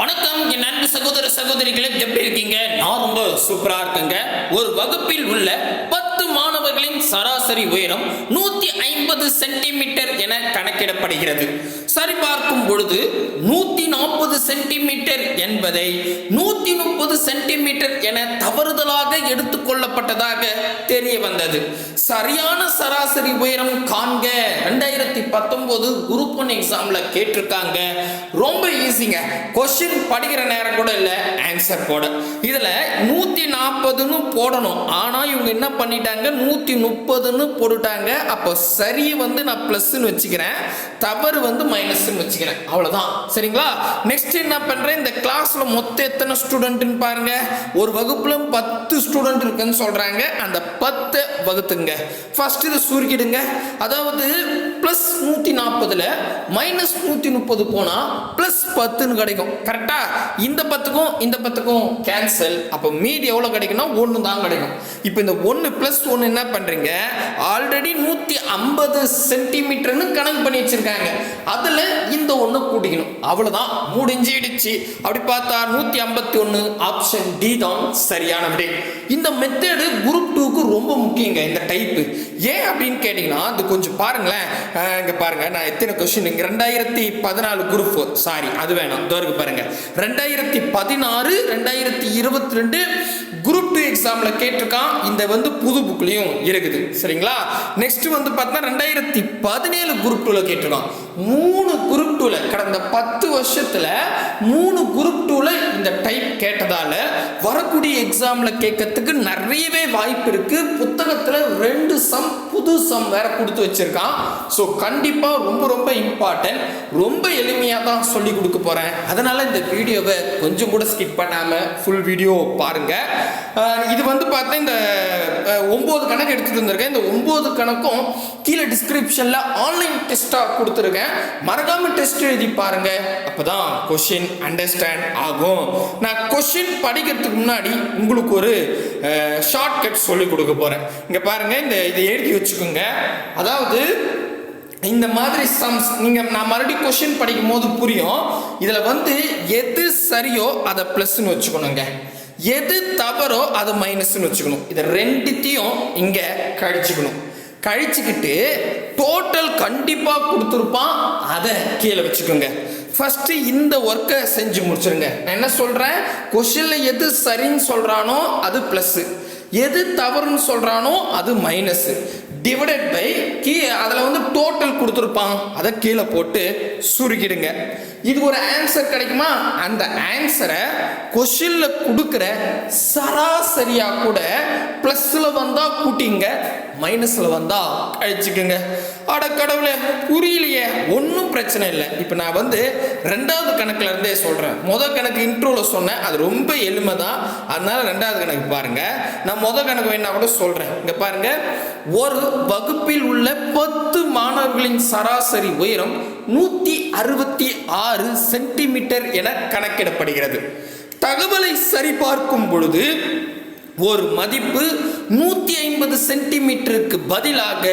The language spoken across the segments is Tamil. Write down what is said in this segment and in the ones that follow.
வணக்கம் என் நண்பு சகோதர சகோதரிகளே எப்படி இருக்கீங்க? நான் ரொம்ப சூப்பரா இருக்கேங்க. ஒரு வகுப்பில் உள்ள பத்து சராசரி உயரம் நூத்தி ஐம்பது சென்டிமீட்டர் என கணக்கிடப்படுகிறது. சரிபார்க்கும் பொழுது நூத்தி நாற்பது சென்டிமீட்டர் என்பதை நூத்தி முப்பது சென்டிமீட்டர் என தவறுதலாக எடுத்துக்கொள்ளப்பட்டதாக தெரிய வந்தது. சரியான சராசரி உயரம் காண்க. ரெண்டாயிரத்தி பத்தொன்பது குரூப் ஒன் எக்ஸாம்ல கேட்டிருக்காங்க. ரொம்ப ஈஸிங்க கொஸ்டின் படிக்கிற நேரம் கூட இல்லை ஆன்சர் போட. இதுல நூத்தி நாற்பதுன்னு போடணும். ஆனா இவங்க என்ன பண்ணிட்டாங்க? நூத்தி முப்பதுன்னு போட்டுட்டாங்க. அப்போ சரி வந்து நான் ப்ளஸ்ன்னு வச்சுக்கிறேன். தவறு வந்து மைனஸ்ன்னு வச்சுக்கிறேன். அவ்வளோதான் சரிங்களா? நெக்ஸ்ட் என்ன பண்ணுறேன் இந்த கிளாஸில் மொத்தம் எத்தனை ஸ்டூடெண்ட்னு பாருங்க. ஒரு வகுப்புல பத்து ஸ்டூடெண்ட் இருக்குன்னு சொல்கிறாங்க அந்த பத்து வகுத்துங்க. ஃபஸ்ட்டு இதை சுருக்கிடுங்க. அதாவது ப்ளஸ் நூற்றி நாற்பதில் மைனஸ் நூற்றி முப்பது போனால் ப்ளஸ் பத்துன்னு கிடைக்கும். கரெக்டாக இந்த பத்துக்கும் இந்த பத்துக்கும் கேன்சல் அப்போ மீதி எவ்வளோ கிடைக்கும்னா ஒன்று தான் கிடைக்கும். இப்போ இந்த ஒன்று ப்ளஸ் ஒன்று என்ன பண்ணுறீங்க ஆல்ரெடி நூற்றி ஐம்பது சென்டிமீட்டர்னு கணக்கு பண்ணி வச்சுருக்காங்க. அதில் இந்த ஒன்று கூட்டிக்கணும். அவ்வளோதான் முடிஞ்சிடுச்சு. அப்படி பார்த்தா நூற்றி ஐம்பத்தி ஒன்று ஆப்ஷன் டி தான் சரியான விடை. இந்த மெத்தடு குரூப் டூக்கு ரொம்ப முக்கியங்க இந்த டைப்பு ஏன் அப்படின்னு கேட்டிங்கன்னா அது கொஞ்சம் பாருங்களேன். இங்க பாருங்க. நான் எத்தனை கொஸ்டின் இங்கே ரெண்டாயிரத்தி பதினாலு குரூப் ஃபோர் சாரி அது வேணாம். தோருக்கு பாருங்க. ரெண்டாயிரத்தி பதினாறு ரெண்டாயிரத்தி இருபத்தி ரெண்டு குரூப் டூ எக்ஸாமில் கேட்டிருக்கான். இந்த வந்து புது புக்லேயும் இருக்குது. சரிங்களா? நெக்ஸ்ட் வந்து பார்த்தா ரெண்டாயிரத்தி பதினேழு குரூப் டூவில் கேட்டிருக்கான். மூணு குரூப் டூவில் கடந்த பத்து வருஷத்தில் மூணு குரூப் டூவில் இந்த டைப் கேட்டதால வரக்கூடிய எக்ஸாமில் கேட்கறதுக்கு நிறையவே வாய்ப்பு இருக்குது புத்தகத்தில் ரெண்டு சம் புது சம் வேற கொடுத்து வச்சிருக்கான். ஸோ கண்டிப்பாக ரொம்ப ரொம்ப இம்பார்ட்டன்ட் ரொம்ப எளிமையாக தான் சொல்லி கொடுக்க போகிறேன் அதனால் இந்த வீடியோவை கொஞ்சம் கூட ஸ்கிப் பண்ணாமல் ஃபுல் வீடியோ பாருங்கள் இது வந்து பார்த்தா இந்த ஒம்பது கணக்கு எடுத்துட்டு இருந்திருக்கேன் இந்த ஒம்பது கணக்கும் கீழே டிஸ்கிரிப்ஷனில் ஆன்லைன் டெஸ்ட்டாக கொடுத்துருக்கேன். மறக்காமல் டெஸ்ட் எழுதி பாருங்க. அப்பதான் கொஷின் அண்டர்ஸ்டாண்ட் ஆகும். நான் கொஷின் படிக்கிறதுக்கு முன்னாடி உங்களுக்கு ஒரு ஷார்ட்கட் சொல்லி கொடுக்க போகிறேன் இங்கே பாருங்கள் இந்த இதை எழுதி வச்சுக்கோங்க. அதாவது இந்த மாதிரி சம்ஸ் நீங்கள் நான் மறுபடியும் கொஷின் படிக்கும் போது புரியும். இதில் வந்து எது சரியோ அதை ப்ளஸ்ன்னு வச்சுக்கணுங்க. எது தவறோ அது மைனஸ்னு வச்சுக்கணும். இதை ரெண்டுத்தையும் இங்கே கழிச்சுக்கணும். கழிச்சுக்கிட்டு டோட்டல் கண்டிப்பாக கொடுத்துருப்பான். அதை கீழே வச்சுக்கோங்க. ஃபஸ்ட்டு இந்த ஒர்க்கை செஞ்சு முடிச்சிருங்க. நான் என்ன சொல்கிறேன் கொஷினில் எது சரின்னு சொல்கிறானோ அது ப்ளஸ்ஸு எது தவறுன்னு சொல்கிறானோ அது மைனஸு டிவைடட் பை கீ அதில் வந்து டோட்டல் கொடுத்துருப்பான். அதை கீழே போட்டு சுருக்கிடுங்க. இது ஒரு ஆன்சர் கிடைக்குமா? அந்த ஆன்சரை கொஷினில் கொடுக்குற சராசரியாக கூட ப்ளஸில் வந்தால் கூட்டிங்க மைனஸில் வந்தால் கழிச்சுக்குங்க அட கடவுளே புரியலையே. ஒன்றும் பிரச்சனை இல்லை. இப்போ நான் வந்து ரெண்டாவது கணக்கில் இருந்தே சொல்கிறேன் முதல் கணக்கு இன்ட்ரோவில் சொன்னேன். அது ரொம்ப எளிமை தான் அதனால ரெண்டாவது கணக்கு பாருங்கள் நான் முதல் கணக்கு வேணா கூட சொல்கிறேன் இங்கே பாருங்கள் ஒரு வகுப்பில் உள்ள பத்து மாணவர்களின் சராசரி உயரம் நூற்றி அறுபத்தி ஆறு சென்டிமீட்டர் என கணக்கிடப்படுகிறது. தகவலை சரிபார்க்கும் பொழுது ஒரு மதிப்பு நூற்றி ஐம்பது சென்டிமீட்டருக்கு பதிலாக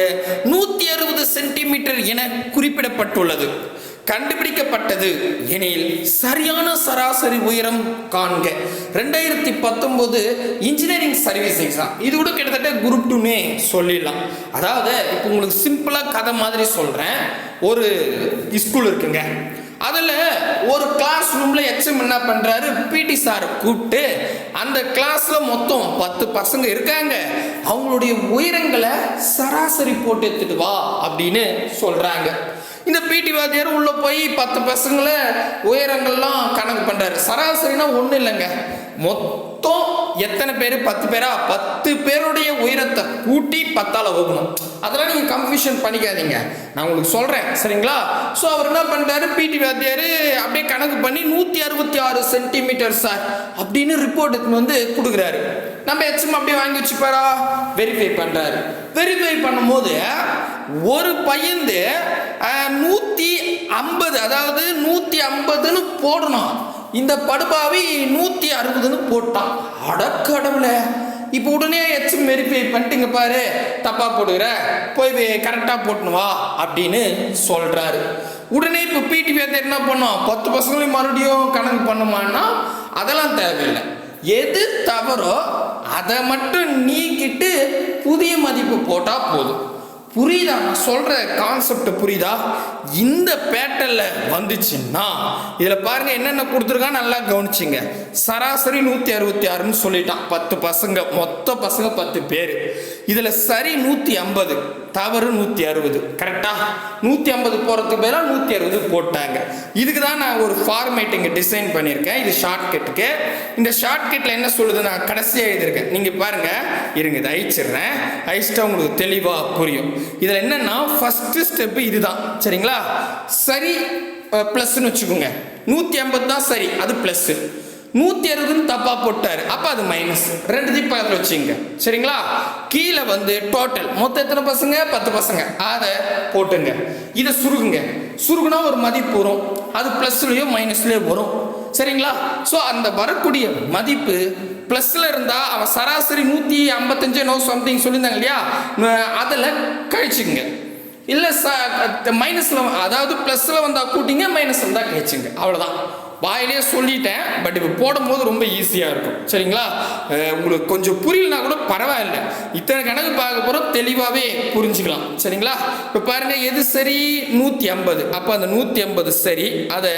நூற்றி அறுபது சென்டிமீட்டர் என குறிப்பிடப்பட்டுள்ளது. கண்டுபிடிக்கப்பட்டது. எனில் சரியான சராசரி உயரம் காண்க. ரெண்டாயிரத்தி பத்தொன்பது இன்ஜினியரிங் சர்வீஸ் எக்ஸாம் இது கூட கிட்டத்தட்ட குரூப் டூனே சொல்லிடலாம். அதாவது இப்போ உங்களுக்கு சிம்பிளாக கதை மாதிரி சொல்கிறேன் ஒரு ஸ்கூல் இருக்குங்க. அதில் ஒரு கிளாஸ் ரூமில் எச்எம் என்ன பண்ணுறாரு பிடி சாரை கூப்பிட்டு அந்த கிளாஸில் மொத்தம் பத்து பசங்க இருக்காங்க. அவங்களுடைய உயரங்களை சராசரி போட்டு எடுத்துட்டு வா அப்படின்னு சொல்கிறாங்க இந்த பிடி வாத்தியார் உள்ளே போய் பத்து பசங்களை உயரங்கள்லாம் கணக்கு பண்ணுறாரு சராசரினா ஒன்றும் இல்லைங்க. மொத்தம் எத்தனை பேர்? பத்து பேரா? பத்து பேருடைய உயரத்தை கூட்டி பத்தால வகுக்கணும். அதெல்லாம் நீங்கள் கன்ஃபியூஷன் பண்ணிக்காதீங்க. நான் உங்களுக்கு சொல்கிறேன் சரிங்களா? ஸோ அவர் என்ன பண்ணுறாரு பிடி வாத்தியார் அப்படியே கணக்கு பண்ணி நூற்றி அறுபத்தி ஆறு சென்டிமீட்டர் சார் அப்படின்னு ரிப்போர்ட் எடுத்துன்னு வந்து கொடுக்குறாரு. நம்ம எச்சம் அப்படியே வாங்கி வச்சுப்பாரா? வெரிஃபை பண்ணுறாரு வெரிஃபை பண்ணும்போது ஒரு பையந்து நூற்றி ஐம்பது அதாவது நூற்றி ஐம்பதுன்னு போடணும். இந்த படுபாவி நூற்றி அறுபதுன்னு போட்டான். அடக்கடவுல இப்போ உடனே எச்சு வெரிஃபை பண்ணிட்டுங்க பாரு. தப்பா போடுகிற. போய் கரெக்டாக போட்டுன்னு வா அப்படின்னு சொல்கிறாரு உடனே இப்போ பிடி பேத்தர் என்ன பண்ணோம்? பத்து பசங்களையும் மறுபடியும் கணக்கு பண்ணுமான்னா அதெல்லாம் தேவையில்லை. எது தவறோ அதை மட்டும் நீக்கிட்டு புதிய மதிப்பு போட்டால் போதும். புரியுதா? நான் சொல்ற கான்செப்ட் புரியுதா? இந்த பேட்டர்ல வந்துச்சுன்னா இதுல பாருங்க என்னென்ன கொடுத்துருக்கா? நல்லா கவனிச்சிங்க. சராசரி நூத்தி அறுபத்தி ஆறுன்னு சொல்லிட்டான். பத்து பசங்க மொத்த பசங்க பத்து பேர். இதுல சரி நூத்தி ஐம்பது. தவறு நூற்றி அறுபது. கரெக்டாக நூற்றி ஐம்பது போகிறதுக்கு பதிலாக நூற்றி அறுபது போட்டாங்க. இதுக்கு தான் நான் ஒரு ஃபார்மேட்டிங் டிசைன் பண்ணியிருக்கேன். இது ஷார்ட்கட்டுக்கு இந்த ஷார்ட்கட்டில் என்ன சொல்லுது நான் கடைசியாக எழுதியிருக்கேன். நீங்கள் பாருங்கள் இருங்க இதை அழிச்சிடுறேன். அழிச்சிட்டா உங்களுக்கு தெளிவாக புரியும். இதில் என்னென்னா ஃபஸ்ட்டு ஸ்டெப்பு இதுதான். சரிங்களா? சரி ப்ளஸ்ன்னு வச்சுக்கோங்க. நூற்றி ஐம்பது தான் சரி அது ப்ளஸ்ஸு நூற்றி அறுபதுன்னு தப்பாக போட்டார். அப்போ அது மைனஸ் ரெண்டுத்தையும் பக்கத்தில் வச்சுங்க. சரிங்களா? கீழே வந்து டோட்டல் மொத்தம் எத்தனை பசங்க? பத்து பசங்க. அதை போட்டுங்க. இதை சுருகுங்க. சுருகுனா ஒரு மதிப்பு வரும். அது ப்ளஸ்லேயோ மைனஸ்லேயோ வரும். சரிங்களா? ஸோ அந்த வரக்கூடிய மதிப்பு ப்ளஸ்ல இருந்தா அவன் சராசரி நூற்றி ஐம்பத்தஞ்சு நோ சம்திங் சொல்லியிருந்தாங்க இல்லையா? அதில் கழிச்சுங்க இல்லை ச மைனஸில் அதாவது ப்ளஸ்ஸில் வந்தால் கூட்டிங்க மைனஸ் வந்தால் கழிச்சுங்க. அவ்வளோதான் வாயிலே சொல்லிட்டேன் பட் இப்போ போடும்போது ரொம்ப ஈஸியாக இருக்கும். சரிங்களா? உங்களுக்கு கொஞ்சம் புரியலனா கூட பரவாயில்ல. இத்தனை கணக்கு பார்க்க போகிறோம் தெளிவாகவே புரிஞ்சுக்கலாம். சரிங்களா? இப்போ பாருங்கள் எது சரி? நூற்றி ஐம்பது. அப்போ அந்த நூற்றி ஐம்பது சரி அதை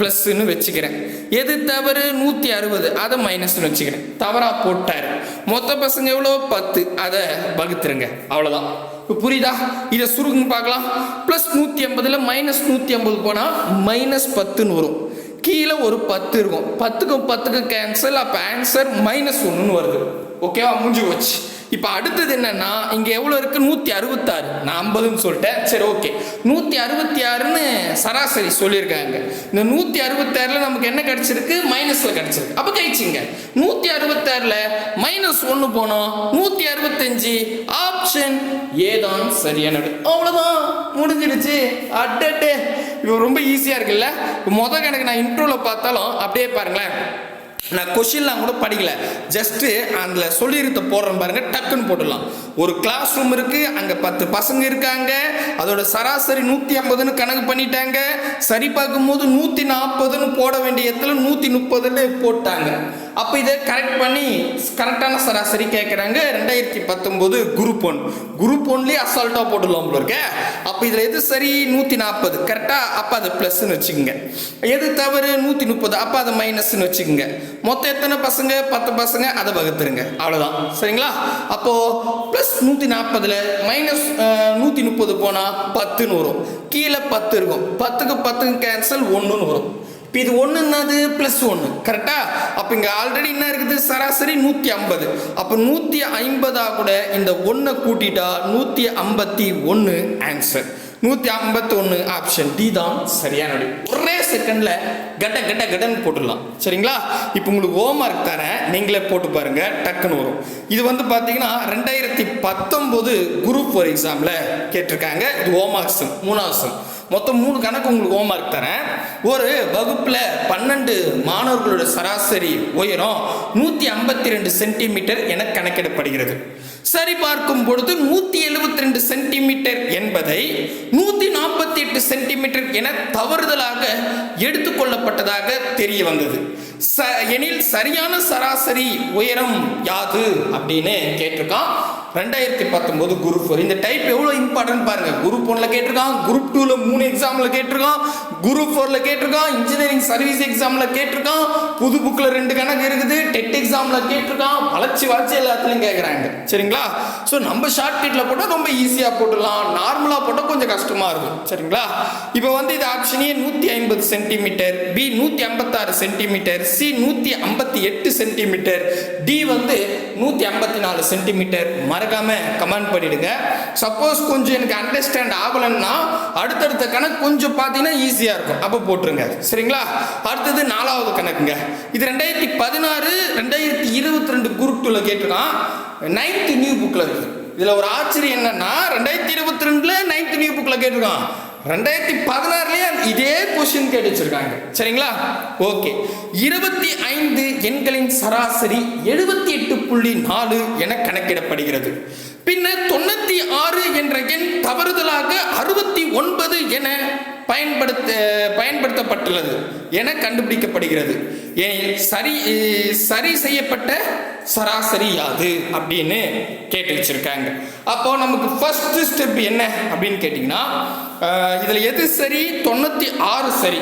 ப்ளஸ்ன்னு வச்சுக்கிறேன். எது தவறு? நூற்றி அறுபது. அதை மைனஸ்னு வச்சுக்கிறேன். தவறாக போட்டார். மொத்த பசங்க எவ்வளோ? பத்து. அதை வகுத்துருங்க. அவ்வளோதான் இப்போ புரியுதா? இதை சுருக்குன்னு பார்க்கலாம். ப்ளஸ் நூற்றி ஐம்பதில் மைனஸ் நூற்றி ஐம்பது போனால் மைனஸ் பத்துன்னு வரும். கீழே ஒரு பத்து இருக்கும். பத்துக்கும் பத்துக்கும் கேன்சல் அப்போ ஆன்சர் மைனஸ் ஒன்றுன்னு வருது. ஓகேவா முடிஞ்சு போச்சு. இப்போ அடுத்தது என்னன்னா இங்கே எவ்வளோ இருக்குது நூற்றி அறுபத்தாறு. நான் ஐம்பதுன்னு சொல்லிட்டேன். சரி ஓகே நூற்றி அறுபத்தி ஆறுன்னு சராசரி சொல்லியிருக்காங்க. இந்த நூற்றி அறுபத்தாறில் நமக்கு என்ன கிடச்சிருக்கு? மைனஸில் கிடச்சிருக்கு. அப்போ கழிச்சிங்க. நூற்றி அறுபத்தாறில் மைனஸ் ஒன்று போனோம் நூற்றி அறுபத்தஞ்சு ஆப்ஷன் ஏதான் சரியானது அவ்வளோதான் முடிஞ்சிடுச்சு. அட்டே. இப்போ ரொம்ப ஈஸியாக இருக்குல்ல? மொதல் கணக்கு நான் இன்ட்ரோவில் பார்த்தாலும் அப்படியே பாருங்களேன். நான் கொஷின்லாம் கூட படிக்கல. ஜஸ்ட்டு அதில் சொல்லியிருத்த போடுறேன் பாருங்கள் டக்குன்னு போட்டுடலாம். ஒரு கிளாஸ் ரூம் இருக்குது அங்கே பத்து பசங்க இருக்காங்க அதோட சராசரி நூற்றி ஐம்பதுன்னு கணக்கு பண்ணிட்டாங்க சரி பார்க்கும்போது நூற்றி நாற்பதுன்னு போட வேண்டிய இடத்துல நூற்றி முப்பதுன்னு போட்டாங்க. அப்போ இதை கரெக்ட் பண்ணி கரெக்டான சராசரி கேட்குறாங்க ரெண்டாயிரத்தி பத்தொம்போது குரூப் ஒன் குரூப் ஒன்லேயே அசால்ட்டாக போட்டுடலாம் போல இருக்க. அப்போ இதில் எது சரி? நூற்றி நாற்பது கரெக்டாக அப்போ அது ப்ளஸ்ன்னு வச்சுக்கோங்க. எது தவறு? நூற்றி முப்பது. அப்போ அது மைனஸ்ன்னு வச்சுக்கோங்க. மொத்தம் எத்தனை பசங்க? பத்து பசங்க? அதை வகுத்துருங்க. அவ்வளோதான் சரிங்களா? அப்போது ப்ளஸ் நூற்றி நாற்பதில் மைனஸ் நூற்றி முப்பது போனால் பத்துன்னு வரும். கீழே பத்து இருக்கும். பத்துக்கு பத்துக்கு கேன்சல் ஒன்றுன்னு வரும். இப்போ இது ஒன்று என்னது? ப்ளஸ் ஒன்று கரெக்டாக அப்போ இங்கே ஆல்ரெடி என்ன இருக்குது? சராசரி நூற்றி ஐம்பது அப்போ நூற்றி ஐம்பதாக கூட இந்த ஒன்றை கூட்டிட்டா நூற்றி ஐம்பத்தி ஒன்று ஆன்சர் நூற்றி ஐம்பத்தொன்று ஆப்ஷன் டி தான் சரியான விடை. ஒரே செகண்டில் கட்ட கட்ட கட்டன்னு போட்டுடலாம். சரிங்களா? இப்போ உங்களுக்கு ஹோம்ஒர்க் தரேன். நீங்களே போட்டு பாருங்க. டக்குன்னு வரும். இது வந்து பார்த்தீங்கன்னா ரெண்டாயிரத்தி பத்தொம்போது குரூப் ஃபோர் எக்ஸாமில் கேட்டிருக்காங்க. இது ஹோம்ஒர்க்ஸ் மூணாவது மொத்தம் மூணு கணக்கு உங்களுக்கு ஹோம்ஒர்க் தரேன். ஒரு வகுப்பில் பன்னெண்டு மாணவர்களோட சராசரி உயரம் நூற்றி ஐம்பத்தி ரெண்டு சென்டிமீட்டர் என கணக்கிடப்படுகிறது. சரி பார்க்கும் பொழுது நூற்றி எழுபத்தி ரெண்டு சென்டிமீட்டர் என்பதை நூற்றி நாற்பத்தி எட்டு சென்டிமீட்டர் என தவறுதலாக எடுத்துக்கொள்ளப்பட்டதாக தெரிய வந்தது. ச எனில் சரியான சராசரி உயரம் யாது? அப்படின்னு கேட்டிருக்கான். ரெண்டாயிரத்தி பத்தொன்பது குரூப் ஃபோர். இந்த டைப் எவ்வளோ இம்பார்ட்டன்ட் பாருங்க. குரூப் ஒன்ல கேட்டிருக்கான் குரூப் டூல மூணு எக்ஸாம்ல கேட்டிருக்கான் குரூப் ஃபோர்ல கேட்டிருக்கான் இன்ஜினியரிங் சர்வீஸ் எக்ஸாம்ல கேட்டிருக்கான் புது புக்ல ரெண்டு கணக்கு இருக்குது டெட் எக்ஸாம்ல கேட்டிருக்கான் வளர்ச்சி வளர்ச்சி எல்லாத்துலையும் கேட்குறாங்க சரிங்களா? ஸோ நம்ம ஷார்ட்கட்ல போட்டால் ரொம்ப ஈஸியாக போட்டுடலாம். நார்மலாக போட்டால் கொஞ்சம் கஷ்டமா இருக்கும். சரிங்களா? இப்போ வந்து இது ஆப்ஷனே நூற்றி ஐம்பது சென்டிமீட்டர் பி நூற்றி ஐம்பத்தாறு சென்டிமீட்டர் சி நூற்றி ஐம்பத்தி எட்டு சென்டிமீட்டர் டி வந்து நூற்றி ஐம்பத்தி நாலு சென்டிமீட்டர் மறக்காமல் கமெண்ட் பண்ணிடுங்க. சப்போஸ் கொஞ்சம் எனக்கு அண்டர்ஸ்டாண்ட் ஆகலைன்னா அடுத்தடுத்த கணக்கு கொஞ்சம் பார்த்தீங்கன்னா ஈஸியாக இருக்கும். அப்போ போட்டுருங்க. சரிங்களா? அடுத்தது நாலாவது கணக்குங்க. இது ரெண்டாயிரத்தி பதினாறு ரெண்டாயிரத்தி இருபத்தி ரெண்டு குரூப் டூவில் கேட்டிருக்கான். நைன்த்து நியூ புக்கில் இருக்குது இதில் ஒரு ஆச்சரியம் என்னன்னா ரெண்டாயிரத்தி இருபத்தி ரெண்டுல நைன்த்து நியூ புக்கில் கேட்டிருக்கான். ரெண்டாயிரத்தி பதினாறுலயே இதே கொஸ்டின் கேட்டு வச்சிருக்காங்க சரிங்களா? ஓகே இருபத்தி ஐந்து எண்களின் சராசரி எழுபத்தி எட்டு புள்ளி நாலு என கணக்கிடப்படுகிறது. பின்னர் தொண்ணூத்தி ஆறு என்ற எண் தவறுதலாக அறுபத்தி ஒன்பது என பயன்படுத்த பயன்படுத்தப்பட்டுள்ளது என கண்டுபிடிக்கப்படுகிறது. சரி சரி செய்யப்பட்ட சராசரி யாது அப்படின்னு கேட்டு வச்சிருக்காங்க. அப்போ நமக்கு ஃபர்ஸ்ட் ஸ்டெப் என்ன அப்படின்னு கேட்டிங்கன்னா இதில் எது சரி? தொண்ணூற்றி ஆறு சரி.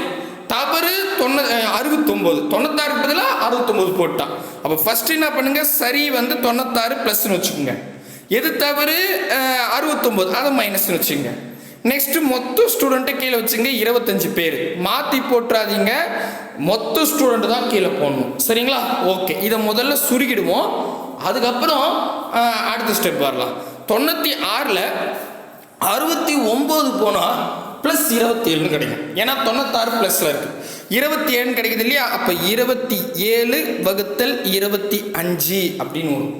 தவறு தொண்ணூ அறுபத்தொம்போது. தொண்ணூத்தாறு பதிலாக அறுபத்தொம்போது போட்டான். அப்போ ஃபர்ஸ்ட் என்ன பண்ணுங்க? சரி வந்து தொண்ணூத்தாறு ப்ளஸ்னு வச்சுக்கோங்க. எது தவறு? அறுபத்தொம்போது. அதை மைனஸ்னு வச்சுக்கோங்க. நெக்ஸ்ட் மொத்த ஸ்டூடெண்ட்டை கீழே வச்சுங்க இருபத்தஞ்சு பேர். மாற்றி போட்டுறாதீங்க. மொத்த ஸ்டூடெண்ட் தான் கீழே போடணும். சரிங்களா? ஓகே இதை முதல்ல சுருக்கிடுவோம். அதுக்கப்புறம் அடுத்த ஸ்டெப் வரலாம். தொண்ணூற்றி ஆறில் அறுபத்தி ஒம்பது போனால் ப்ளஸ் இருபத்தி ஏழுன்னு கிடைக்கும். ஏன்னா தொண்ணூத்தாறு ப்ளஸில் இருக்குது இருபத்தி ஏழுன்னு கிடைக்குது இல்லையா? அப்போ இருபத்தி ஏழு வகுத்தல் இருபத்தி அஞ்சு அப்படின்னு வரும்.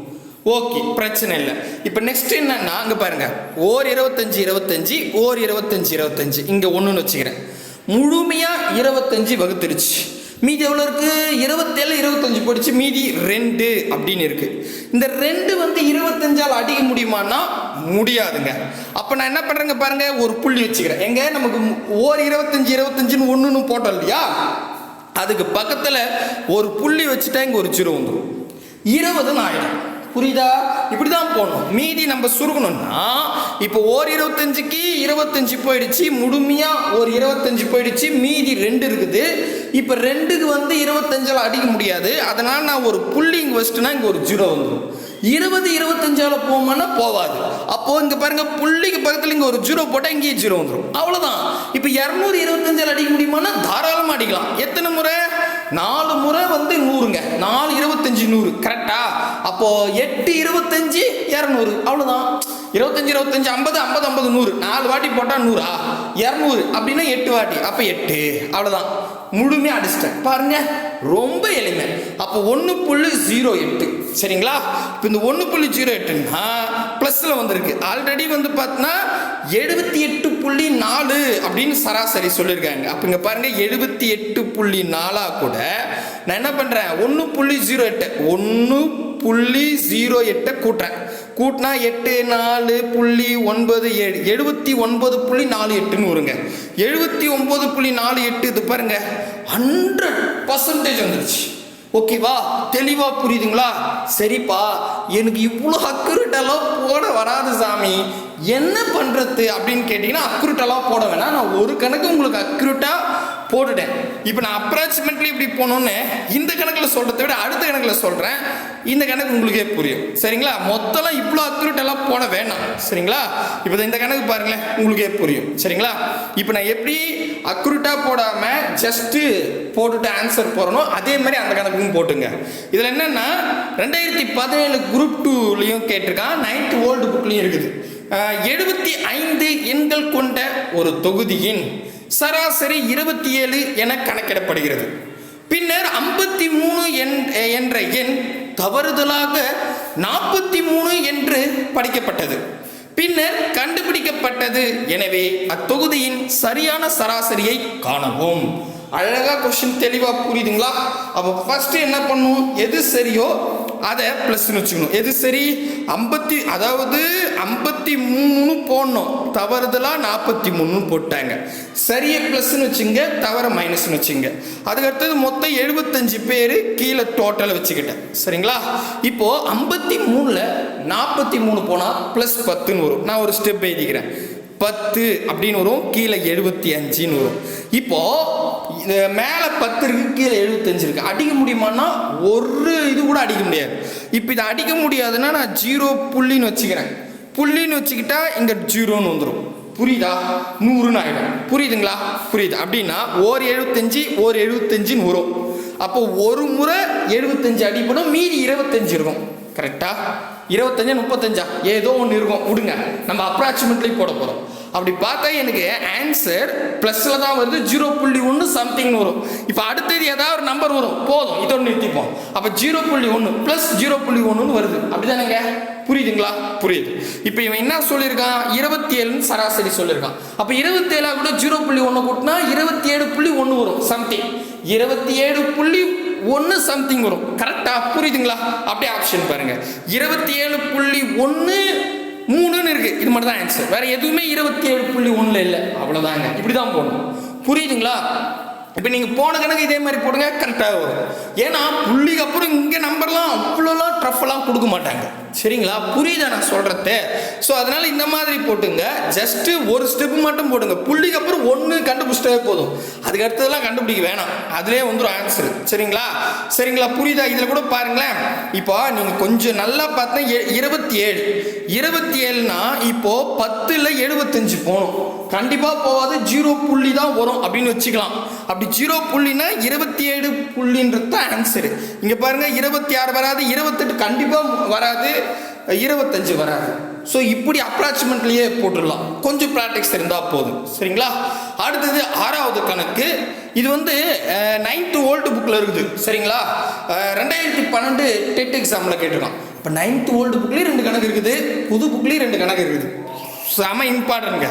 ஓகே பிரச்சனை இல்லை. இப்போ நெக்ஸ்ட் என்னன்னா அங்கே பாருங்க. ஓர் இருபத்தஞ்சி இருபத்தஞ்சி ஓர் இருபத்தஞ்சி இருபத்தஞ்சி. இங்கே ஒன்றுன்னு வச்சுக்கிறேன். முழுமையாக இருபத்தஞ்சி வகுத்துருச்சு. மீதி எவ்வளோ இருக்கு? இருபத்தேழு இருபத்தஞ்சி போயிடுச்சு. மீதி ரெண்டு அப்படின்னு இருக்கு. இந்த ரெண்டு வந்து இருபத்தஞ்சால் அடிக்க முடியுமான்னா முடியாதுங்க. அப்போ நான் என்ன பண்ணுறேங்க பாருங்க? ஒரு புள்ளி வச்சுக்கிறேன். எங்க? நமக்கு ஓர் இருபத்தஞ்சி இருபத்தஞ்சுன்னு ஒன்றுன்னு போட்டோம் இல்லையா? அதுக்கு பக்கத்தில் ஒரு புள்ளி வச்சுட்டா இங்கே ஒரு சிறு வந்துடும் இருபதுன்னு ஆயிடும். புரியுதா? இப்படி தான் போகணும். மீதி நம்ம சுருகணும்னா இப்போ ஓர் இருபத்தஞ்சுக்கு இருபத்தஞ்சு போயிடுச்சு முழுமையாக ஒரு இருபத்தஞ்சு போயிடுச்சு மீதி ரெண்டு இருக்குது. இப்போ ரெண்டுக்கு வந்து இருபத்தஞ்சால் அடிக்க முடியாது. அதனால் நான் ஒரு புள்ளி இங்கே வச்சுட்டுனா இங்கே ஒரு ஜீரோ வந்துடும் இருபது இருபத்தஞ்சால போமான்னா போவாது. அப்போ இங்க பாருங்க புள்ளிக்கு பக்கத்துல இங்க ஒரு ஜீரோ போட்டா இங்கேயே ஜீரோ வந்துடும் அவ்வளவுதான். இப்போ இரநூறு இருபத்தஞ்சால அடிக்க முடியுமானா தாராளமா அடிக்கலாம். எத்தனை முறை? நாலு முறை வந்து நூறுங்க. நாலு இருபத்தஞ்சு நூறு. கரெக்டா அப்போ எட்டு இருபத்தஞ்சு இரநூறு. அவ்வளோதான் இருபத்தஞ்சு இருபத்தஞ்சு ஐம்பது ஐம்பது ஐம்பது நூறு. நாலு வாட்டி போட்டால் நூறா? இரநூறு. அப்படின்னா எட்டு வாட்டி. அப்போ எட்டு. அவ்வளோதான் முழுமையாக அடிச்சிட்டேன். பாருங்க. ரொம்ப எளிமை. அப்போ ஒன்று புள்ளி ஜீரோ எட்டு. சரிங்களா? இப்போ இந்த ஒன்று புள்ளி ஜீரோ எட்டுன்னா ப்ளஸில் வந்திருக்கு. ஆல்ரெடி வந்து பார்த்தீங்கன்னா எழுபத்தி எட்டு புள்ளி நாலு அப்படின்னு சராசரி சொல்லியிருக்காங்க. அப்போ இங்கே பாருங்கள் எழுபத்தி எட்டு புள்ளி நாலாக கூட நான் என்ன பண்ணுறேன் ஒன்று புள்ளி ஜீரோ எட்டு. ஒன்று புள்ளி ஜீரோ எட்டை கூட்டுறேன். கூட்டினா எட்டு நாலு புள்ளி ஒன்பது ஏழு. எழுபத்தி ஒன்பது புள்ளி நாலு எட்டுன்னு வருங்க. எழுபத்தி ஒன்பது புள்ளி நாலு எட்டு இது பாருங்கள் ஹண்ட்ரட் பர்சன்டேஜ் வந்துருச்சு. ஓகேவா தெளிவாக புரியுதுங்களா? சரிப்பா. எனக்கு இவ்வளோ அக்குருட்டெல்லாம் போட வராது சாமி. என்ன பண்ணுறது அப்படின்னு கேட்டிங்கன்னா அக்ரூட்டெல்லாம் போட வேணாம். நான் ஒரு கணக்கு உங்களுக்கு அக்ரூட்டாக போட்டுட்டேன். இப்போ நான் அப்ராக்சிமேட்லி இப்படி போனோன்னு இந்த கணக்கில் சொல்கிறத விட அடுத்த கணக்கில் சொல்கிறேன் இந்த கணக்கு உங்களுக்கே புரியும். சரிங்களா? மொத்தம்லாம் இவ்வளோ அக்ரூட்டெல்லாம் போட வேணாம். சரிங்களா? இப்போ இந்த கணக்கு பாருங்களேன் உங்களுக்கே புரியும். சரிங்களா? இப்போ நான் எப்படி அக்ரூட்டாக போடாமல் ஜஸ்ட்டு போட்டுட்டு ஆன்சர் போகிறனோ அதே மாதிரி அந்த கணக்கும் போட்டுங்க. இதில் என்னென்னா ரெண்டாயிரத்தி பதினேழு குரூப் டூலையும் கேட்டிருக்கான். நைன்த் ஓல்டு புக்லேயும் இருக்குது. எழுபத்தி ஐந்து எண்கள் கொண்ட ஒரு தொகுதியின் சராசரி இருபத்தி ஏழு என கணக்கிடப்படுகிறது. பின்னர் ஐம்பத்தி மூணு என்ற எண் தவறுதலாக நாற்பத்தி மூணு என்று படிக்கப்பட்டது. பின்னர் கண்டுபிடிக்கப்பட்டது. எனவே அத்தொகுதியின் சரியான சராசரியை காணவும். அழகா கொஸ்டின் தெளிவாக புரியுதுங்களா? அப்போ ஃபஸ்ட்டு என்ன பண்ணும்? எது சரியோ அதை ப்ளஸ்ன்னு வச்சுக்கணும். எது சரி? ஐம்பத்தி அதாவது ஐம்பத்தி மூணு போடணும். தவறுதலாக நாற்பத்தி மூணு போட்டாங்க. சரியை ப்ளஸ்ன்னு வச்சுங்க தவற மைனஸ்னு வச்சுங்க. அதுக்கடுத்தது மொத்தம் எழுபத்தஞ்சு பேர் கீழே டோட்டலை வச்சுக்கிட்டேன். சரிங்களா? இப்போது ஐம்பத்தி மூணில் நாற்பத்தி மூணு போனால் ப்ளஸ் பத்துன்னு வரும். நான் ஒரு ஸ்டெப் எழுதிக்கிறேன். பத்து அப்படின்னு வரும் கீழே எழுபத்தி அஞ்சுன்னு வரும். இப்போது மேலே பத்து இருக்கு கீழே எழுபத்தஞ்சு இருக்கு. அடிக்க முடியுமான்னா ஒரு இது கூட அடிக்க முடியாது. இப்போ இதை அடிக்க முடியாதுன்னா நான் ஜீரோ புள்ளின்னு வச்சுக்கிறேன். புள்ளின்னு வச்சுக்கிட்டா இங்கே ஜீரோன்னு வந்துடும் புரியுதா? நூறுன்னு ஆகிடும் புரியுதுங்களா? புரியுது. அப்படின்னா ஓர் எழுபத்தஞ்சு ஓர் எழுபத்தஞ்சுன்னு வரும். அப்போ ஒரு முறை எழுபத்தஞ்சு அடிப்படும் மீதி இருபத்தஞ்சு இருக்கும். கரெக்டா இருபத்தஞ்சா முப்பத்தஞ்சா? ஏதோ ஒன்று இருக்கும். விடுங்க. நம்ம அப்ராக்சிமேட்லி போட போகிறோம் அப்படி பார்த்தா எனக்கு ஆன்சர் ப்ளஸில் தான் வருது ஜீரோ புள்ளி ஒன்று சம்திங் வரும். இப்போ அடுத்தது ஏதாவது ஒரு நம்பர் வரும். போதும் இதோட நிறுத்திப்போம். அப்போ ஜீரோ புள்ளி ஒன்று ப்ளஸ் ஜீரோ புள்ளி ஒன்றுன்னு வருது. அப்படிதானேங்க? புரியுதுங்களா? புரியுது. இப்போ இவன் என்ன சொல்லியிருக்கான்? இருபத்தி ஏழுன்னு சராசரி சொல்லியிருக்கான். அப்போ இருபத்தி ஏழா கூட ஜீரோ புள்ளி ஒன்று கூட்டினா இருபத்தி ஏழு புள்ளி ஒன்று வரும் சம்திங் இருபத்தி ஏழு புள்ளி ஒன்று சம்திங் வரும். கரெக்டாக புரியுதுங்களா? அப்படியே ஆப்ஷன் பாருங்க. இருபத்தி ஏழு புள்ளி ஒன்று மூணுன்னு இருக்கு. இது மட்டும் தான் ஆன்சர் வேற எதுவுமே இருபத்தி ஏழு புள்ளி ஒன்றில் இல்லை. அவ்வளோதாங்க இப்படி தான் போடணும். புரியுதுங்களா? இப்போ நீங்கள் போன கணக்கு இதே மாதிரி போடுங்க கரெக்டாக வரும். ஏன்னா புள்ளிக்கு அப்புறம் இங்கே நம்பர்லாம் அவ்வளோலாம் ட்ரஃப்லாம் கொடுக்க மாட்டாங்க. சரிங்களா? புரியுதா நான் சொல்கிறத ஸோ அதனால் இந்த மாதிரி போட்டுங்க. ஜஸ்ட்டு ஒரு ஸ்டெப் மட்டும் போடுங்க. புள்ளிக்கு அப்புறம் ஒன்று கண்டுபிடிச்சிட்டே போதும். அதுக்கு அடுத்ததெல்லாம் கண்டுபிடிக்க வேணாம். அதிலே வந்துடும் ஆன்சர் சரிங்களா? சரிங்களா? புரியுதா? இதில் கூட பாருங்களேன். இப்போ நீங்கள் கொஞ்சம் நல்லா பார்த்தா எ- இருபத்தி ஏழு. இருபத்தி ஏழுனா இப்போது பத்தில் எழுபத்தஞ்சு போகணும். கண்டிப்பாக போகாது. ஜீரோ புள்ளி தான் வரும் அப்படின்னு வச்சுக்கலாம். அப்படி ஜீரோ புள்ளினா இருபத்தி ஏழு புள்ளின்றது தான் ஆன்சரு இங்கே பாருங்கள் இருபத்தி ஆறு வராது இருபத்தெட்டு கண்டிப்பாக வராது இருபத்தஞ்சு வராது. ஸோ இப்படி அப்ராக்சிமேட்லேயே போட்டுடலாம். கொஞ்சம் ப்ராக்டிக்ஸ் இருந்தால் போதும். சரிங்களா? அடுத்தது ஆறாவது கணக்கு. இது வந்து நைன்த்து ஓல்டு புக்கில் இருக்குது. சரிங்களா? ரெண்டாயிரத்தி பன்னெண்டு டெட் எக்ஸாமில் கேட்டிருக்கான். இப்போ நைன்த்து ஓல்டு புக்லேயும் ரெண்டு கணக்கு இருக்குது. புது புக்லேயும் ரெண்டு கணக்கு இருக்குது. செம இம்பார்ட்டன்ட்ங்க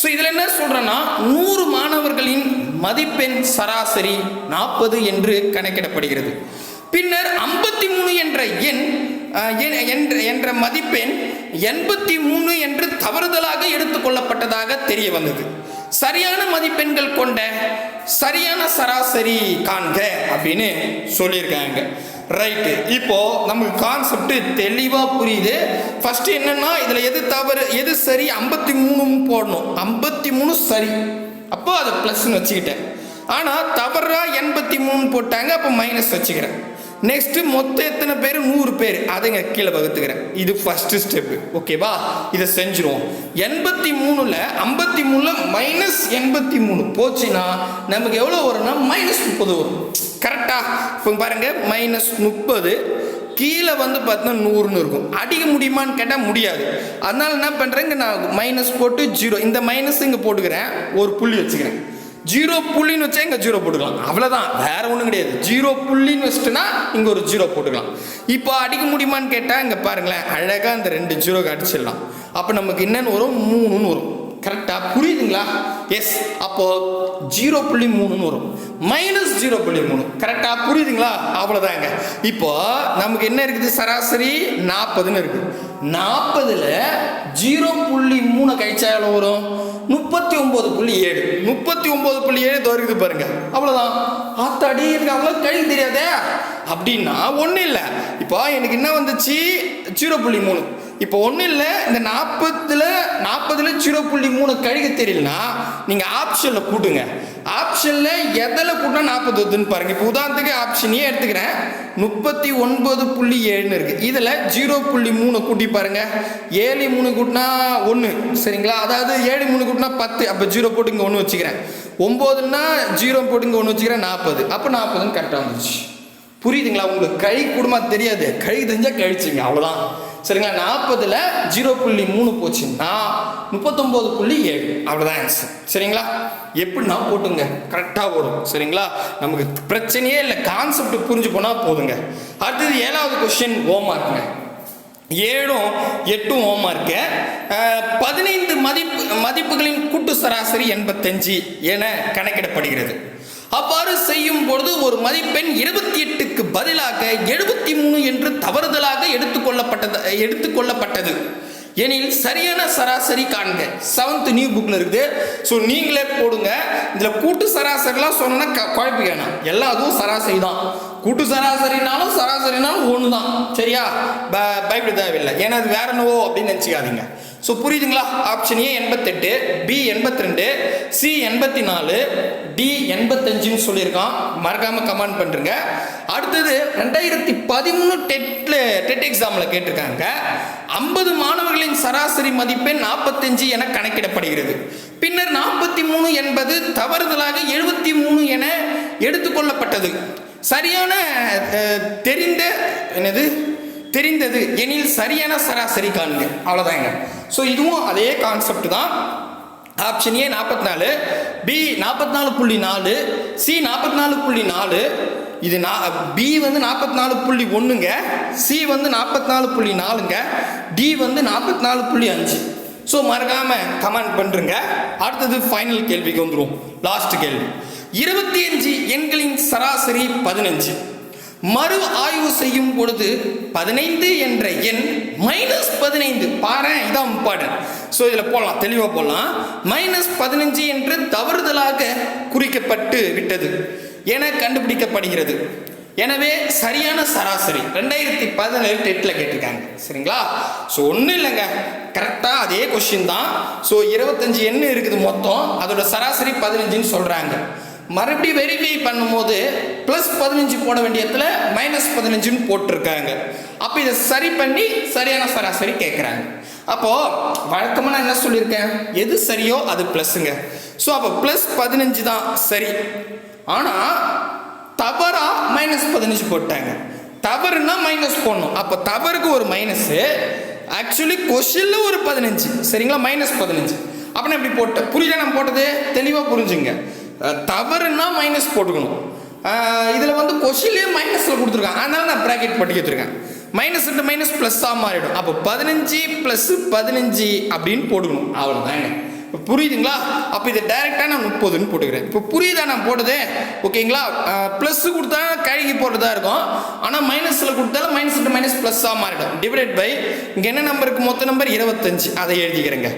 ஸோ இதில் என்ன சொல்கிறேன்னா நூறு மாணவர்களின் மதிப்பெண் சராசரி நாற்பது என்று கணக்கிடப்படுகிறது. பின்னர் ஐம்பத்தி மூணு என்ற எண் என்ற என்ற மதிப்பெண் எண்பத்தி மூணு என்று தவறுதலாக எடுத்துக்கொள்ளப்பட்டதாக தெரிய வந்தது. சரியான மதிப்பெண்கள் கொண்ட சரியான சராசரி காண்க அப்படின்னு சொல்லியிருக்காங்க. ரைட்டு இப்போ நமக்கு கான்செப்ட் தெளிவாக புரியுது. ஃபர்ஸ்ட் என்னன்னா இதில் எது தவறு எது சரி ஐம்பத்தி மூணு போடணும். ஐம்பத்தி மூணு சரி. அப்போ அதை ப்ளஸ்ன்னு வச்சுக்கிட்டேன். ஆனால் தவறாக எண்பத்தி மூணு போட்டாங்க அப்போ மைனஸ் வச்சுக்கிறேன். நெக்ஸ்ட் மொத்தம் எத்தனை பேர்? நூறு பேர். அதைங்க கீழே வகுத்துக்கிறேன். இது ஃபர்ஸ்ட் ஸ்டெப் ஓகேவா இதை செஞ்சுருவோம். எண்பத்தி மூணுல ஐம்பத்தி மூணுல மைனஸ் எண்பத்தி மூணு. போச்சுன்னா நமக்கு எவ்வளோ வரும்னா மைனஸ் முப்பது வரும். கரெக்டா இப்போ பாருங்க மைனஸ் முப்பது. கீழே வந்து பார்த்தீங்கன்னா நூறுன்னு இருக்கும். அடிக்க முடியுமான்னு கேட்டால் முடியாது. அதனால என்ன பண்ணுறேங்க நான் மைனஸ் போட்டு ஜீரோ இந்த மைனஸ் இங்கே போட்டுக்கிறேன். ஒரு புள்ளி வச்சுக்கிறேன். ஜீரோ புள்ளின்னு வச்சா இங்கே ஜீரோ போட்டுக்கலாம். அவ்வளோதான் வேற ஒன்றும் கிடையாது. ஜீரோ புள்ளின்னு வச்சுட்டுனா இங்கே ஒரு ஜீரோ போட்டுக்கலாம். இப்போ அடிக்க முடியுமான்னு கேட்டால் இங்கே பாருங்களேன் அழகாக அந்த ரெண்டு ஜீரோக்கு அடிச்சிடலாம். அப்போ நமக்கு என்னென்னு வரும்? மூணுன்னு வரும். கரெக்டாக புரியுதுங்களா? எஸ் அப்போது ஜீரோ புள்ளி மூணுன்னு வரும். மைனஸ் ஜீரோ புள்ளி மூணு. கரெக்டாக புரியுதுங்களா? அவ்வளோதாங்க இப்போ நமக்கு என்ன இருக்குது? சராசரி நாற்பதுன்னு இருக்குது. நாற்பதில் ஜீரோ புள்ளி மூணு கழிச்சா எவ்வளோ வரும்? முப்பத்தி ஒம்பது புள்ளி ஏழு. முப்பத்தி ஒம்பது புள்ளி ஏழு தோறுக்குது பாருங்க. அவ்வளோதான் ஆத்தாடி எனக்கு அவ்வளோ கழிவு தெரியாதே. அப்படின்னா ஒன்றும் இல்லை. இப்போ எனக்கு என்ன வந்துச்சு? ஜீரோ புள்ளி மூணு. இப்போ ஒன்றும் இல்லை இந்த நாற்பத்தில் நாற்பதில் ஜீரோ புள்ளி மூணு கழிக்க தெரியலனா நீங்கள் ஆப்ஷனில் கூட்டுங்க. ஆப்ஷனில் எதில் கூட்டினா நாற்பது வருதுன்னு பாருங்கள் இப்போ உதாரணத்துக்கு ஆப்ஷனையே எடுத்துக்கிறேன். முப்பத்தி ஒன்பது புள்ளி ஏழுன்னு இருக்குது இதில் ஜீரோ புள்ளி மூணு கூட்டி பாருங்க. ஏழு மூணு கூட்டினா ஒன்று சரிங்களா? அதாவது ஏழு மூணு கூட்டினா பத்து அப்போ ஜீரோ போட்டு இங்கே ஒன்று வச்சுக்கிறேன். ஒம்போதுன்னா ஜீரோ போட்டு இங்கே ஒன்று வச்சுக்கிறேன் நாற்பது அப்போ நாற்பதுன்னு கரெக்டாக வந்துச்சு புரியுதுங்களா? உங்களுக்கு கழி குடும்பமா தெரியாது. கழி தெரிஞ்சால் கழிச்சிங்க அவ்வளோதான் சரிங்களா? நாற்பதுல ஜீரோ புள்ளி மூணு போச்சுன்னா முப்பத்தொம்போது புள்ளி ஏழு. அவ்வளோதான் ஆன்சர் சரிங்களா? எப்படின்னா போட்டுங்க. கரெக்டாக வரும். சரிங்களா? நமக்கு பிரச்சனையே இல்லை. கான்செப்ட் புரிஞ்சு போனால் போதுங்க. அடுத்தது ஏழாவது கொஸ்டின் ஓமார்க்குங்க ஏழும் எட்டும் ஹோம்ஒர்க்கு பதினைந்து மதிப்பு மதிப்புகளின் கூட்டு சராசரி எண்பத்தஞ்சு என கணக்கிடப்படுகிறது. அவ்வாறு செய்யும் பொழுது ஒரு மதிப்பெண் இருபத்தி எட்டுக்கு பதிலாக எழுபத்தி மூணு என்று தவறுதலாக எடுத்துக்கொள்ளப்பட்டது எடுத்துக்கொள்ளப்பட்டது. எனில் சரியான சராசரி காண்க. செவன்த் நியூ புக்கில் இருக்குது. ஸோ நீங்களே போடுங்க. இதில் கூட்டு சராசரிலாம் சொன்னா குழப்பி வேணாம். எல்லாம் அதுவும் சராசரி தான். கூட்டு சராசரினாலும் சராசரினாலும் ஒன்று தான் சரியா? ப- பயப்பட தேவையில்லை. ஏன்னா அது வேற என்னவோ அப்படின்னு நினச்சிக்காதீங்க. ஸோ புரியுதுங்களா? ஆப்ஷன் ஏ எண்பத்தெட்டு பி எண்பத்தி ரெண்டு சி எண்பத்தி நாலு டி எண்பத்தஞ்சுன்னு சொல்லியிருக்கான். மறக்காம கமெண்ட் பண்ணுறங்க அடுத்தது ரெண்டாயிரத்தி பதிமூணு டெட்டில் டெட் எக்ஸாமில் கேட்டிருக்காங்க. ஐம்பது மாணவர்களின் சராசரி மதிப்பெண் நாற்பத்தஞ்சு என கணக்கிடப்படுகிறது. பின்னர் நாற்பத்தி மூணு என்பது தவறுதலாக எழுபத்தி மூணு என எடுத்துக்கொள்ளப்பட்டது. சரியான தெரிந்த என்னது? தெரிந்தது. எனில் சரியான சராசரி காண்க. அவ்வளோதாங்க ஸோ இதுவும் அதே கான்செப்ட் தான். ஆப்ஷன் ஏ நாற்பத்தி நாலு பி நாற்பத்தி நாலு புள்ளி நாலு சி நாற்பத்தி நாலு புள்ளி நாலு. இது நா பி வந்து நாற்பத்தி நாலு புள்ளி ஒன்றுங்க சி வந்து நாற்பத்தி நாலு புள்ளி நாலுங்க டி வந்து நாற்பத்தி நாலு புள்ளி அஞ்சு. ஸோ மறக்காம கமெண்ட் பண்ணுறங்க அடுத்தது ஃபைனல் கேள்விக்கு வந்துடும் லாஸ்ட் கேள்வி. இருபத்தி அஞ்சு எண்களின் சராசரி பதினஞ்சு. மறு ஆய்வு செய்யும் பொழுது பதினைந்து என்ற எண் மைனஸ் பதினைந்து. பாரு இதான் இம்பார்ட்டன்ட் ஸோ இதில் போடலாம் தெளிவாக போடலாம். மைனஸ் பதினஞ்சு என்று தவறுதலாக குறிக்கப்பட்டு விட்டது. என கண்டுபிடிக்கப்படுகிறது. எனவே சரியான சராசரி. ரெண்டாயிரத்தி பதினேழு டெட்டில் கேட்டிருக்காங்க. சரிங்களா? ஸோ ஒன்றும் இல்லைங்க. கரெக்டாக அதே கொஷின் தான். ஸோ இருபத்தஞ்சு எண்ணு இருக்குது மொத்தம். அதோட சராசரி பதினஞ்சுன்னு சொல்கிறாங்க மறுபடியும் வெரிஃபை பண்ணும்போது ப்ளஸ் பதினஞ்சு போட வேண்டிய இடத்துல மைனஸ் பதினஞ்சுன்னு போட்டிருக்காங்க. அப்போ இதை சரி பண்ணி சரியான சராசரி கேட்குறாங்க அப்போது வழக்கமாக நான் என்ன சொல்லியிருக்கேன்? எது சரியோ அது ப்ளஸ்ஸுங்க ஸோ அப்போ ப்ளஸ் பதினஞ்சு தான் சரி. ஆனால் தவறாக மைனஸ் பதினஞ்சு போட்டாங்க. தவறுனா மைனஸ் போடணும். அப்போ தவறுக்கு ஒரு மைனஸு ஆக்சுவலி கொஷினில் ஒரு பதினஞ்சு. சரிங்களா? மைனஸ் பதினஞ்சு. அப்போ இப்படி போட்டேன். புரியுதா? நான் போட்டது? தெளிவாக புரிஞ்சுங்க. தவறுனா மைனஸ் போட்டுக்கணும். இதில் வந்து கொஷின்லேயே மைனஸில் கொடுத்துருக்காங்க. அதனால் நான் ப்ராக்கெட் பட்டி வச்சுருக்கேன் மைனஸ் இன்ட்டு மைனஸ் ப்ளஸ்ஸாக மாறிடும். அப்போ பதினஞ்சு ப்ளஸ் பதினஞ்சு அப்படின்னு போட்டுக்கணும். அவ்வளோதாங்க இப்போ புரியுதுங்களா? அப்போ இதை டைரெக்டாக நான் முப்பதுன்னு போட்டுக்கிறேன். இப்போ புரியுதா நான் போட்டது? ஓகேங்களா ப்ளஸ் கொடுத்தா கழுகி போடுறதா இருக்கும். ஆனால் மைனஸில் கொடுத்தாலும் மைனஸ் இன்ட்டு மைனஸ் ப்ளஸ்ஸாக மாறிடும். டிவைட் பை இங்கே என்ன நம்பருக்கு மொத்த நம்பர் இருபத்தஞ்சு. அதை எழுதிக்கிறேங்க.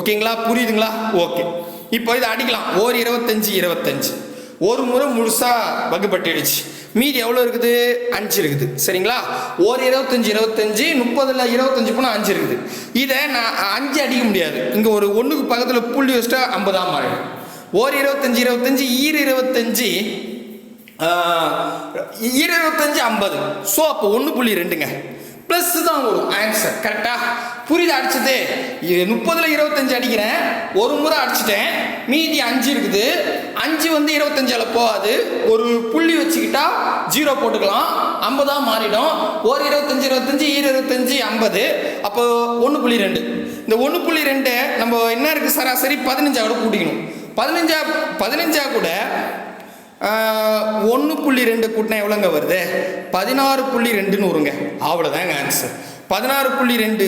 ஓகேங்களா புரியுதுங்களா? ஓகே இப்போ இதை அடிக்கலாம். ஓர் இருபத்தஞ்சு இருபத்தஞ்சு. ஒரு முறை முழுசாக வகுப்பட்டுடுச்சு. மீதி எவ்வளோ இருக்குது? அஞ்சு இருக்குது. சரிங்களா? ஒரு இருபத்தஞ்சு இருபத்தஞ்சு முப்பதில் இருபத்தஞ்சு போனால் அஞ்சு இருக்குது. இதை நான் அஞ்சு அடிக்க முடியாது. இங்கே ஒரு ஒன்றுக்கு பக்கத்தில் புள்ளி வச்சுட்டா ஐம்பதாம் மாறிடும் ஒரு இருபத்தஞ்சு இருபத்தஞ்சு ஈர இருபத்தஞ்சு ஈர இருபத்தஞ்சு ஐம்பது. ஸோ அப்போ ஒன்று புள்ளி ரெண்டுங்க. ப்ளஸ் தான் வரும். ஆன்சர் கரெக்டாக புரியுது அடிச்சது. முப்பதில் இருபத்தஞ்சு அடிக்கிறேன். ஒரு முறை அடிச்சிட்டேன். மீதி அஞ்சு இருக்குது. அஞ்சு வந்து இருபத்தஞ்சால் போகாது. ஒரு புள்ளி வச்சுக்கிட்டா ஜீரோ போட்டுக்கலாம். ஐம்பதாக மாறிடும். ஒரு இருபத்தஞ்சு இருபத்தஞ்சு ஈர இருபத்தஞ்சு ஐம்பது. அப்போ ஒன்று புள்ளி ரெண்டு. இந்த ஒன்று புள்ளி ரெண்டு நம்ம என்ன இருக்குது சராசரி பதினஞ்சா கூட கூட்டிக்கணும். பதினஞ்சா பதினஞ்சா கூட ஒன்று புள்ளி ரெண்டு கூட்டினா எவ்வளோங்க வருது? பதினாறு புள்ளி ரெண்டுன்னு வருங்க. அவ்வளோதாங்க ஆன்சர் பதினாறு புள்ளி ரெண்டு.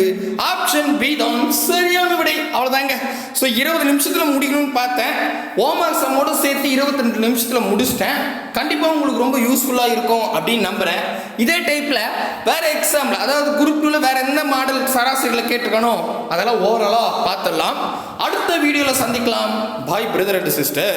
ஆப்ஷன் பி தான் சரியான விடை. அவ்வளோதாங்க ஸோ இருபது நிமிஷத்தில் முடிக்கணும்னு பார்த்தேன். ஹோம்ஒர்க் சம்மோட சேர்த்து இருபத்தி ரெண்டு நிமிஷத்தில் முடிச்சிட்டேன். கண்டிப்பாக உங்களுக்கு ரொம்ப யூஸ்ஃபுல்லாக இருக்கும் அப்படின்னு நம்புகிறேன் இதே டைப்பில் வேறு எக்ஸாம்பிள் அதாவது குரூப் டூவில் வேறு எந்த மாடல் சராசரியில் கேட்டிருக்கணும் அதெல்லாம் ஓவராலாக பார்த்துடலாம். அடுத்த வீடியோவில் சந்திக்கலாம். பாய் பிரதர் அண்ட் சிஸ்டர்